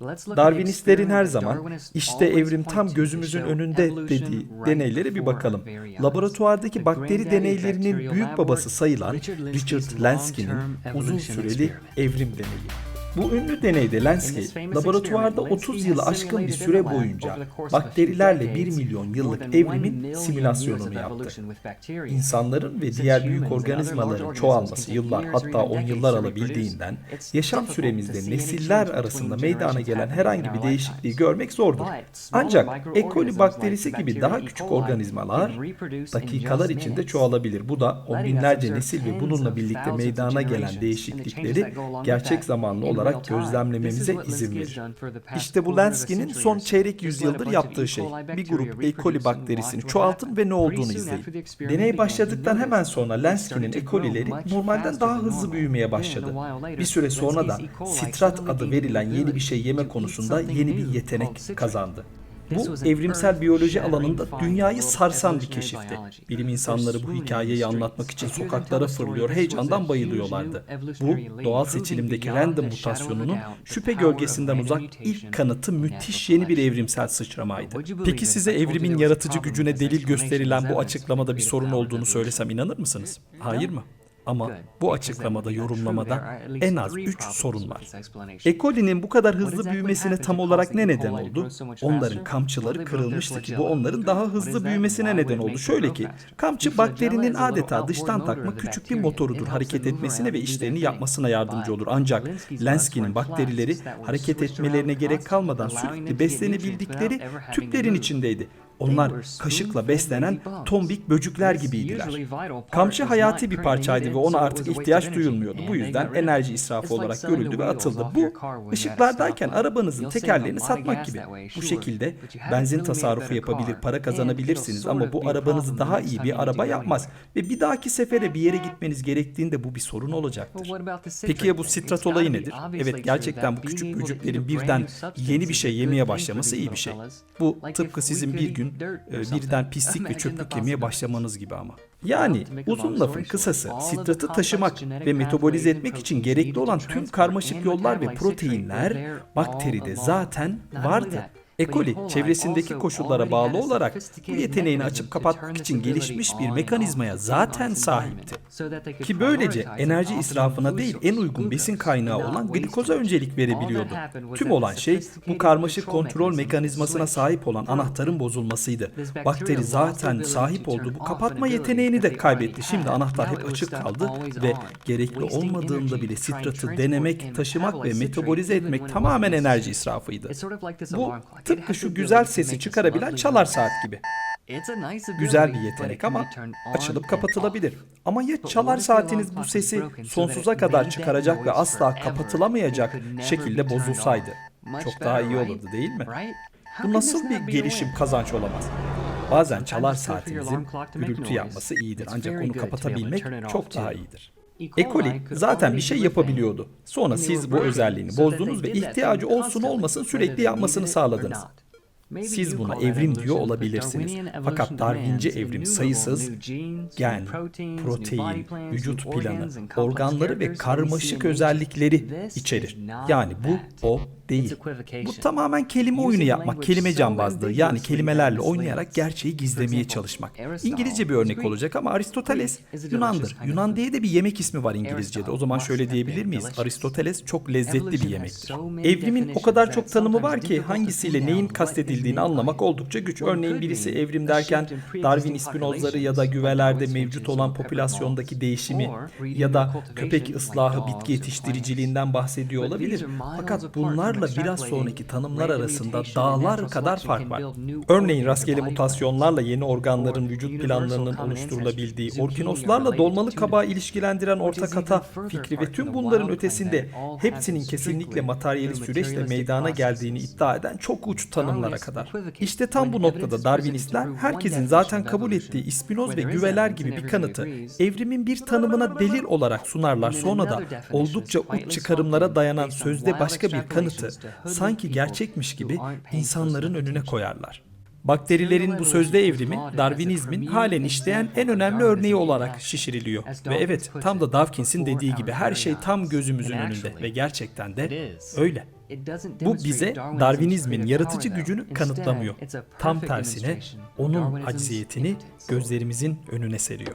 Darwinistlerin her zaman işte evrim tam gözümüzün önünde dediği deneylere bir bakalım. Laboratuvardaki bakteri deneylerinin büyük babası sayılan Richard Lansky'nin uzun süreli evrim deneyi. Bu ünlü deneyde Lansky, laboratuvarda 30 yılı aşkın bir süre boyunca bakterilerle 1 milyon yıllık evrimin simülasyonunu yaptı. İnsanların ve diğer büyük organizmaların çoğalması yıllar hatta 10 yıllar alabildiğinden yaşam süremizde nesiller arasında meydana gelen herhangi bir değişikliği görmek zordur. Ancak E. coli bakterisi gibi daha küçük organizmalar dakikalar içinde çoğalabilir. Bu da on binlerce nesil ve bununla birlikte meydana gelen değişiklikleri gerçek zamanlı olarak gözlemlememize izin verir. İşte bu Lansky'nin son çeyrek yüzyıldır yaptığı şey. Bir grup E. coli bakterisini çoğaltın ve ne olduğunu izleyin. Deney başladıktan hemen sonra Lansky'nin E. coli'leri normalden daha hızlı büyümeye başladı. Bir süre sonra da sitrat adı verilen yeni bir şey yeme konusunda yeni bir yetenek kazandı. Bu evrimsel biyoloji alanında dünyayı sarsan bir keşifti. Bilim insanları bu hikayeyi anlatmak için sokaklara fırlıyor, heyecandan bayılıyorlardı. Bu doğal seçilimdeki random mutasyonunun şüphe gölgesinden uzak ilk kanıtı müthiş yeni bir evrimsel sıçramaydı. Peki size evrimin yaratıcı gücüne delil gösterilen bu açıklamada bir sorun olduğunu söylesem inanır mısınız? Hayır mı? Ama bu açıklamada, yorumlamada en az 3 sorun var. E. coli'nin bu kadar hızlı büyümesine tam olarak ne neden oldu? Onların kamçıları kırılmıştı ki bu onların daha hızlı büyümesine neden oldu. Şöyle ki, kamçı bakterinin adeta dıştan takma küçük bir motorudur. Hareket etmesine ve işlerini yapmasına yardımcı olur. Ancak Lansky'nin bakterileri hareket etmelerine gerek kalmadan sürekli beslenebildikleri tüplerin içindeydi. Onlar kaşıkla beslenen tombik böcükler gibiydiler. Kamçı hayati bir parçaydı ve ona artık ihtiyaç duyulmuyordu. Bu yüzden enerji israfı olarak görüldü ve atıldı. Bu ışıklardayken arabanızın tekerlerini satmak gibi. Bu şekilde benzin tasarrufu yapabilir, para kazanabilirsiniz ama bu arabanızı daha iyi bir araba yapmaz. Ve bir dahaki sefere bir yere gitmeniz gerektiğinde bu bir sorun olacaktır. Peki ya bu sitrat olayı nedir? Evet gerçekten bu küçük böceklerin birden yeni bir şey yemeye başlaması iyi bir şey. Bu tıpkı sizin bir gün e, birden pislik ve çöplük yemeye başlamanız gibi ama. Yani uzun lafın kısası sitratı taşımak ve metabolize etmek için gerekli olan tüm karmaşık yollar ve proteinler bakteride zaten vardı. E. coli çevresindeki koşullara bağlı olarak bu yeteneğini açıp kapatmak için gelişmiş bir mekanizmaya zaten sahipti. Ki böylece enerji israfına değil en uygun besin kaynağı olan glikoza öncelik verebiliyordu. Tüm olan şey bu karmaşık kontrol mekanizmasına sahip olan anahtarın bozulmasıydı. Bakteri zaten sahip olduğu bu kapatma yeteneğini de kaybetti. Şimdi anahtar hep açık kaldı ve gerekli olmadığında bile sitratı denemek, taşımak ve metabolize etmek tamamen enerji israfıydı. Bu tıpkı şu güzel sesi çıkarabilen çalar saat gibi. Güzel bir yetenek ama açılıp kapatılabilir. Ama ya çalar saatiniz bu sesi sonsuza kadar çıkaracak ve asla kapatılamayacak şekilde bozulsaydı? Çok daha iyi olurdu değil mi? Bu nasıl bir gelişim kazanç olamaz? Bazen çalar saatinizin gürültü yapması iyidir ancak onu kapatabilmek çok daha iyidir. E. coli zaten bir şey yapabiliyordu. Sonra siz bu özelliğini bozdunuz ve ihtiyacı olsun olmasın sürekli yapmasını sağladınız. Siz buna evrim diyor olabilirsiniz. Fakat Darwinci evrim sayısız gen, protein, vücut planı, organları ve karmaşık özellikleri içerir. Yani bu o değil. Bu tamamen kelime oyunu yapmak, kelime cambazlığı yani kelimelerle oynayarak gerçeği gizlemeye çalışmak. İngilizce bir örnek olacak ama Aristoteles Yunandır. Yunan diye de bir yemek ismi var İngilizce'de. O zaman şöyle diyebilir miyiz? Aristoteles çok lezzetli bir yemektir. Evrimin o kadar çok tanımı var ki hangisiyle neyin kastedildiğini anlamak oldukça güç. Örneğin birisi evrim derken Darwin Spinozları ya da güvelerde mevcut olan popülasyondaki değişimi ya da köpek ıslahı bitki yetiştiriciliğinden bahsediyor olabilir. Fakat bunlar bunlarla biraz sonraki tanımlar arasında dağlar kadar fark var. Örneğin rastgele mutasyonlarla yeni organların vücut planlarının oluşturulabildiği, orkinoslarla dolmalı kabağı ilişkilendiren ortak hata fikri ve tüm bunların ötesinde hepsinin kesinlikle materyalist süreçle meydana geldiğini iddia eden çok uç tanımlara kadar. İşte tam bu noktada Darwinistler herkesin zaten kabul ettiği ispinoz ve güveler gibi bir kanıtı evrimin bir tanımına delil olarak sunarlar. Sonra da oldukça uç çıkarımlara dayanan sözde başka bir kanıtı sanki gerçekmiş gibi insanların önüne koyarlar. Bakterilerin bu sözde evrimi Darwinizmin halen işleyen en önemli örneği olarak şişiriliyor. Ve evet tam da Dawkins'in dediği gibi her şey tam gözümüzün önünde ve gerçekten de öyle. Bu bize Darwinizmin yaratıcı gücünü kanıtlamıyor. Tam tersine onun acziyetini gözlerimizin önüne seriyor.